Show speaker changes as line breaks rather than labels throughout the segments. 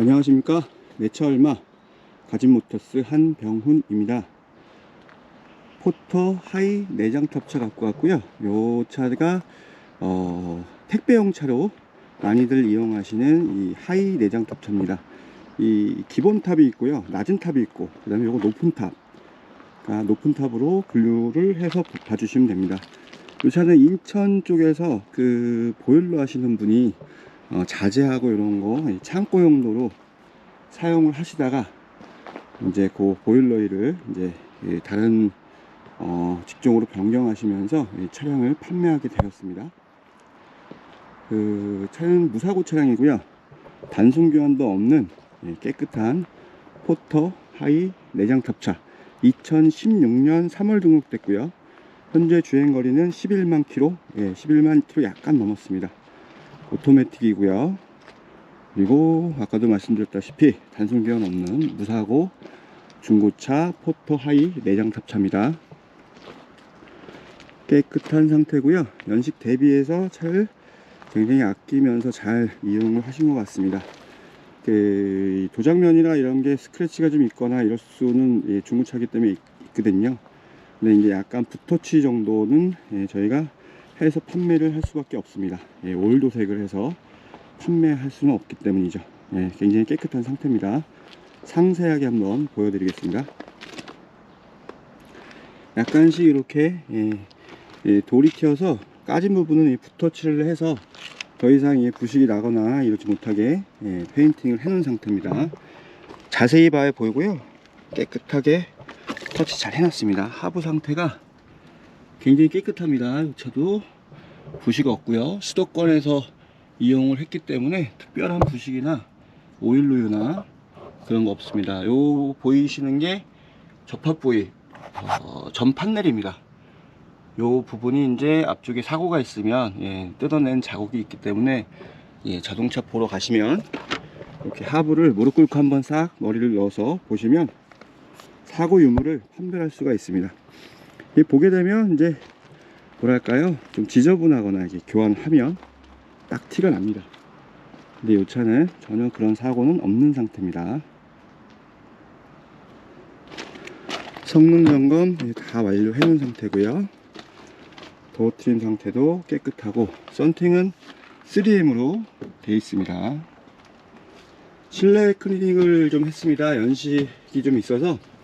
안녕하십니까? 내차얼마 가진모터스 한병훈입니다. 포터 하이 내장 탑차 갖고 왔고요. 요 차가 어, 택배용 차로 많이들 이용하시는 이 하이 내장 탑차입니다. 이 기본 탑이 있고요. 낮은 탑이 있고 그 다음에 요거 높은 탑. 아, 높은 탑으로 분류를 해서 봐주시면 됩니다. 이 차는 인천 쪽에서 그 보일러 하시는 분이 어, 자재하고 이런 거이 창고 용도로 사용을 하시다가 이제 그 보일러를 이제 이 다른 어, 직종으로 변경하시면서 이 차량을 판매하게 되었습니다. 그 차량은 무사고 차량이고요. 단순 교환도 없는 예, 깨끗한 포터 하이 내장 탑차 2016년 3월 등록됐고요. 현재 주행 거리는 11만 킬로, 예, 11만 킬로 약간 넘었습니다. 오토매틱이고요. 그리고 아까도 말씀드렸다시피 단순 교환 없는 무사고 중고차 포토 하이 내장 탑차입니다. 깨끗한 상태고요. 연식 대비해서 차를 굉장히 아끼면서 잘 이용을 하신 것 같습니다. 그 도장면이나 이런 게 스크래치가 좀 있거나 이럴 수는 예, 중고차기 때문에 있- 있거든요. 근데 이제 약간 붓터치 정도는 예, 저희가 해서 판매를 할 수밖에 없습니다. 예, 오일 도색을 해서 판매할 수는 없기 때문이죠. 예, 굉장히 깨끗한 상태입니다. 상세하게 한번 보여드리겠습니다. 약간씩 이렇게 예, 예, 돌이 튀어서 까진 부분은 이 붓터치를 해서 더 이상 이 부식이 나거나 이러지 못하게 예, 페인팅을 해놓은 상태입니다. 자세히 봐야 보이고요. 깨끗하게 터치 잘 해놨습니다. 하부 상태가 굉장히 깨끗합니다. 이 차도 부식 없고요. 수도권에서 이용을 했기 때문에 특별한 부식이나 오일루유나 그런 거 없습니다. 요 보이시는 게 접합 부위 어, 전 판넬입니다. 요 부분이 이제 앞쪽에 사고가 있으면 예, 뜯어낸 자국이 있기 때문에 예, 자동차 보러 가시면 이렇게 하부를 무릎 꿇고 한번 싹 머리를 넣어서 보시면 사고 유무를 판별할 수가 있습니다. 이 보게 되면 이제 뭐랄까요 좀 지저분하거나 이제 교환하면 딱 티가 납니다. 근데 이 차는 전혀 그런 사고는 없는 상태입니다. 성능 점검 예, 다 완료해 놓은 상태고요. 도어 트림 상태도 깨끗하고 썬팅은 3M으로 되어 있습니다. 실내 클리닝을 좀 했습니다. 연식이 좀 있어서 네,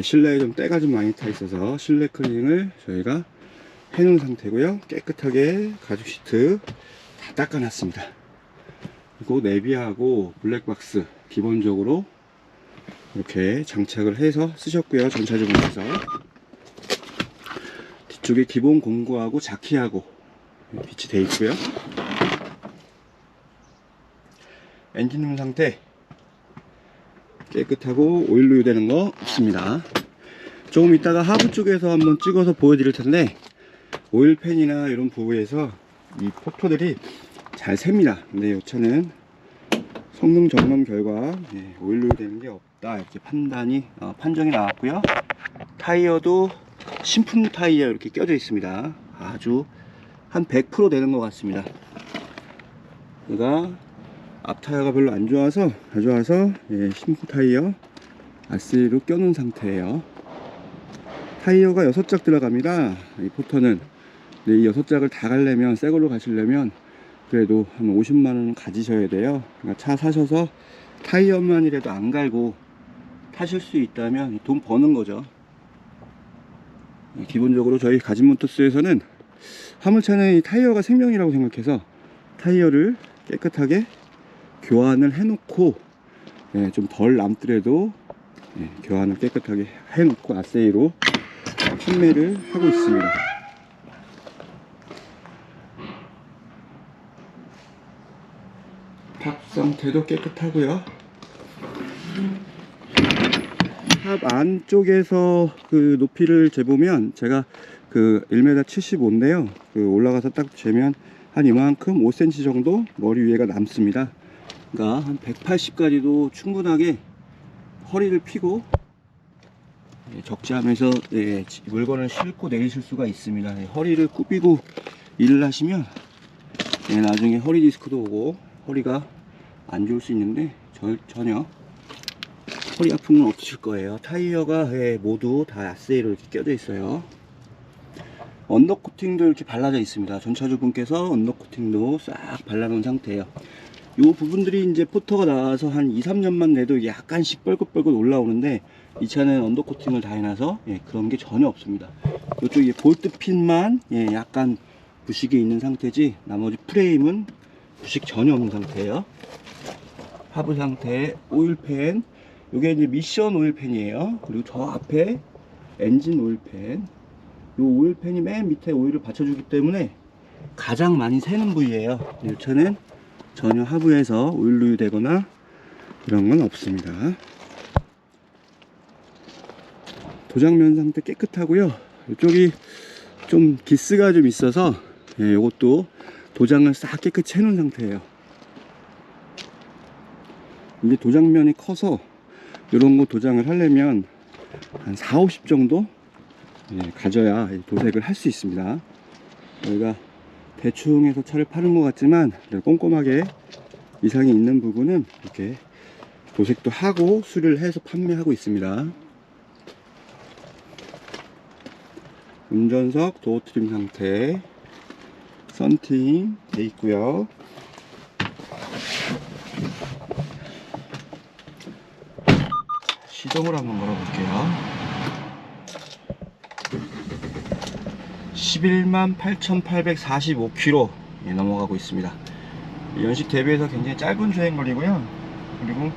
실내에 좀 때가 좀 많이 타 있어서 실내 클리닝을 저희가 해 놓은 상태고요. 깨끗하게 가죽 시트 다 닦아 놨습니다. 그리고 내비하고 블랙박스 기본적으로 이렇게 장착을 해서 쓰셨고요. 전차주분께서 뒤쪽에 기본 공구하고 자키하고 빛이 되어 있고요. 엔진 룸 상태 깨끗하고 오일로 되는 거 없습니다. 조금 이따가 하부 쪽에서 한번 찍어서 보여드릴 텐데 오일팬이나 이런 부분에서 이 포토들이 잘 셉니다. 근데 이 차는 성능 점검 결과 예, 오일로 되는 게 없다 이렇게 판단이 어, 판정이 나왔고요. 타이어도 신품 타이어 이렇게 껴져 있습니다. 아주 한 100% 되는 것 같습니다. 얘가 앞 타이어가 별로 안 좋아서 가져와서 예, 신품 타이어 아스리로 껴놓은 상태예요. 타이어가 6짝 들어갑니다. 이 포터는 근데 이 6짝을 다 가려면 새 걸로 가시려면 그래도 한 50만원 가지셔야 돼요. 그러니까 차 사셔서 타이어만이라도 안 갈고 타실 수 있다면 돈 버는 거죠. 기본적으로 저희 가진모터스에서는 화물차는 이 타이어가 생명이라고 생각해서 타이어를 깨끗하게 교환을 해놓고 예, 좀 덜 남더라도 예, 교환을 깨끗하게 해놓고 아세이로 판매를 하고 있습니다. 탑 상태도 깨끗하고요. 탑 안쪽에서 그 높이를 재보면 제가 그 1m 75인데요. 그 올라가서 딱 재면 한 이만큼 5cm 정도 머리 위에가 남습니다. 그러니까 한 180까지도 충분하게 허리를 펴고 예, 적재하면서 예, 지- 물건을 싣고 내리실 수가 있습니다. 예, 허리를 굽히고 일을 하시면 예, 나중에 허리 디스크도 오고 허리가 안 좋을 수 있는데 절- 전혀 허리 아픔은 없으실 거예요. 타이어가 예, 모두 다 아세이로 이렇게 껴져 있어요. 언더 코팅도 이렇게 발라져 있습니다. 전차주분께서 언더 코팅도 싹 발라놓은 상태예요. 이 부분들이 이제 포터가 나와서 한 2, 3년만 돼도 약간씩 뻘긋뻘긋 올라오는데 이 차는 언더 코팅을 다 해놔서 예, 그런 게 전혀 없습니다. 이쪽 에 볼트 핀만 예, 약간 부식이 있는 상태지 나머지 프레임은 부식 전혀 없는 상태예요. 하부 상태 오일팬 이게 이제 미션 오일팬이에요. 그리고 저 앞에 엔진 오일팬 이 오일팬이 맨 밑에 오일을 받쳐주기 때문에 가장 많이 새는 부위예요. 이 차는 전혀 하부에서 오일 누유되거나 이런 건 없습니다. 도장면 상태 깨끗하고요. 이쪽이 좀 기스가 좀 있어서 예, 이것도 도장을 싹 깨끗이 해놓은 상태예요. 이제 도장면이 커서 이런 거 도장을 하려면 한 4, 50 정도 예, 가져야 이 도색을 할 수 있습니다. 저희가 대충 해서 차를 파는 것 같지만 꼼꼼하게 이상이 있는 부분은 이렇게 도색도 하고 수리를 해서 판매하고 있습니다. 운전석 도어 트림 상태 썬팅 돼 있고요. 시동을 한번 걸어볼게요. 11만 8,845km 예, 넘어가고 있습니다. 연식 대비해서 굉장히 짧은 주행 거리고요. 그리고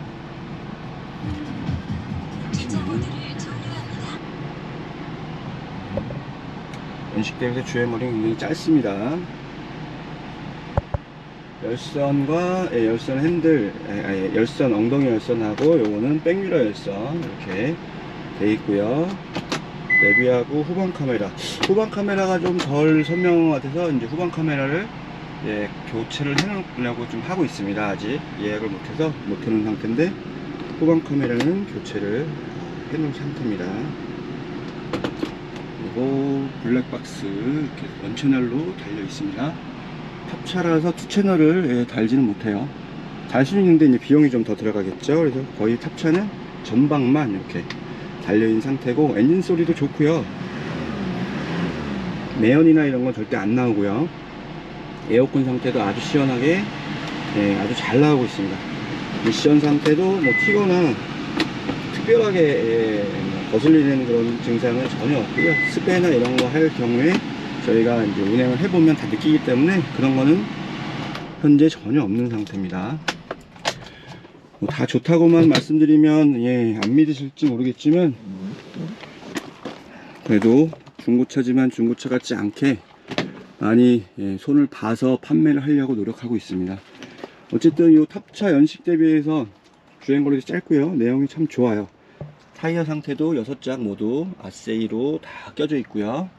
연식 대비해서 주행 거리가 굉장히 짧습니다. 열선과 예, 열선 핸들, 예, 아, 예, 열선 엉덩이 열선하고 요거는 백미러 열선 이렇게 돼 있고요. 내비하고 후방 카메라. 후방 카메라가 좀 덜 선명한 것 같아서 이제 후방 카메라를 예, 교체를 해놓으려고 좀 하고 있습니다. 아직 예약을 못해서 못해놓은 상태인데 후방 카메라는 교체를 해놓은 상태입니다. 그리고 블랙박스 이렇게 원 채널로 달려 있습니다. 탑차라서 투 채널을 예, 달지는 못해요. 달 수는 있는데 이제 비용이 좀 더 들어가겠죠. 그래서 거의 탑차는 전방만 이렇게 달려있는 상태고 엔진 소리도 좋고요. 매연이나 이런 건 절대 안 나오고요. 에어컨 상태도 아주 시원하게 예, 아주 잘 나오고 있습니다. 미션 상태도 뭐 튀거나 특별하게 예, 뭐 거슬리는 그런 증상은 전혀 없고요. 스페나 이런 거 할 경우에 저희가 이제 운행을 해보면 다 느끼기 때문에 그런 거는 현재 전혀 없는 상태입니다. 뭐다 좋다고만 말씀드리면 예, 안 믿으실지 모르겠지만 그래도 중고차지만 중고차 같지 않게 많이 예, 손을 봐서 판매를 하려고 노력하고 있습니다. 어쨌든 이 탑차 연식 대비해서 주행거리도 짧고요. 내용이 참 좋아요. 타이어 상태도 6장 모두 아세이로 다 껴져 있고요.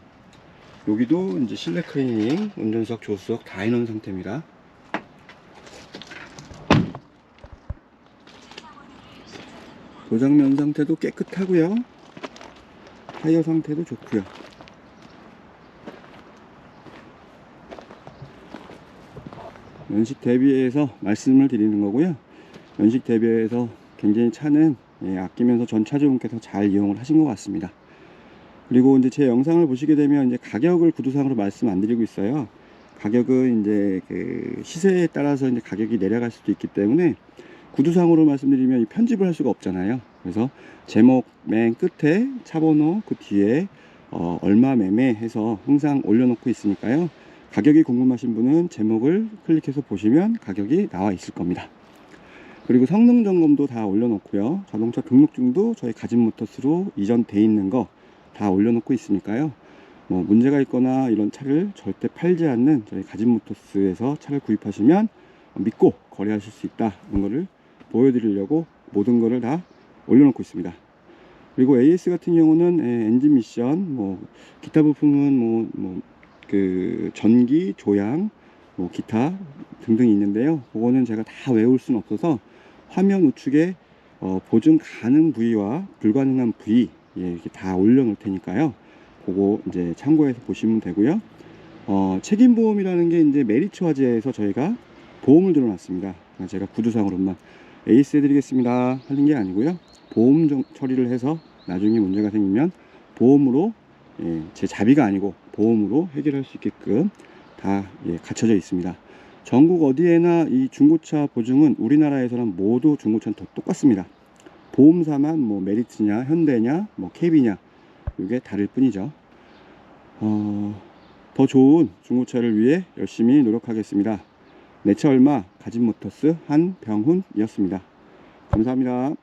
여기도 이제 실내 클리닝, 운전석, 조수석 다 해놓은 상태입니다. 도장면 상태도 깨끗하고요. 타이어 상태도 좋고요. 연식 대비해서 말씀을 드리는 거고요. 연식 대비해서 굉장히 차는 예, 아끼면서 전 차주분께서 잘 이용을 하신 것 같습니다. 그리고 이제 제 영상을 보시게 되면 이제 가격을 구두상으로 말씀 안 드리고 있어요. 가격은 이제 그 시세에 따라서 이제 가격이 내려갈 수도 있기 때문에 구두상으로 말씀드리면 이 편집을 할 수가 없잖아요. 그래서 제목 맨 끝에 차번호 그 뒤에 어, 얼마 매매 해서 항상 올려놓고 있으니까요. 가격이 궁금하신 분은 제목을 클릭해서 보시면 가격이 나와 있을 겁니다. 그리고 성능 점검도 다 올려놓고요. 자동차 등록증도 저희 가진모터스로 이전돼 있는 거 다 올려놓고 있으니까요. 뭐 문제가 있거나 이런 차를 절대 팔지 않는 저희 가진모터스에서 차를 구입하시면 믿고 거래하실 수 있다. 이런 거를 보여드리려고 모든 거를 다 올려놓고 있습니다. 그리고 AS 같은 경우는 예, 엔진 미션, 뭐 기타 부품은 뭐, 뭐 그 전기, 조향, 뭐 기타 등등이 있는데요. 그거는 제가 다 외울 수는 없어서 화면 우측에 어, 보증 가능 부위와 불가능한 부위 예, 이렇게 다 올려놓을 테니까요. 그거 이제 참고해서 보시면 되고요. 어, 책임보험이라는 게 이제 메리츠 화재에서 저희가 보험을 들어놨습니다. 제가 구두상으로만 에이스 해드리겠습니다. 하는 게 아니고요. 보험 정- 처리를 해서 나중에 문제가 생기면 보험으로 예, 제 자비가 아니고 보험으로 해결할 수 있게끔 다 예, 갖춰져 있습니다. 전국 어디에나 이 중고차 보증은 우리나라에서는 모두 중고차는 다 똑같습니다. 보험사만 뭐 메리츠냐 현대냐 뭐 KB냐 이게 다를 뿐이죠. 어, 더 좋은 중고차를 위해 열심히 노력하겠습니다 내차 얼마 가진 모터스 한병훈이었습니다. 감사합니다.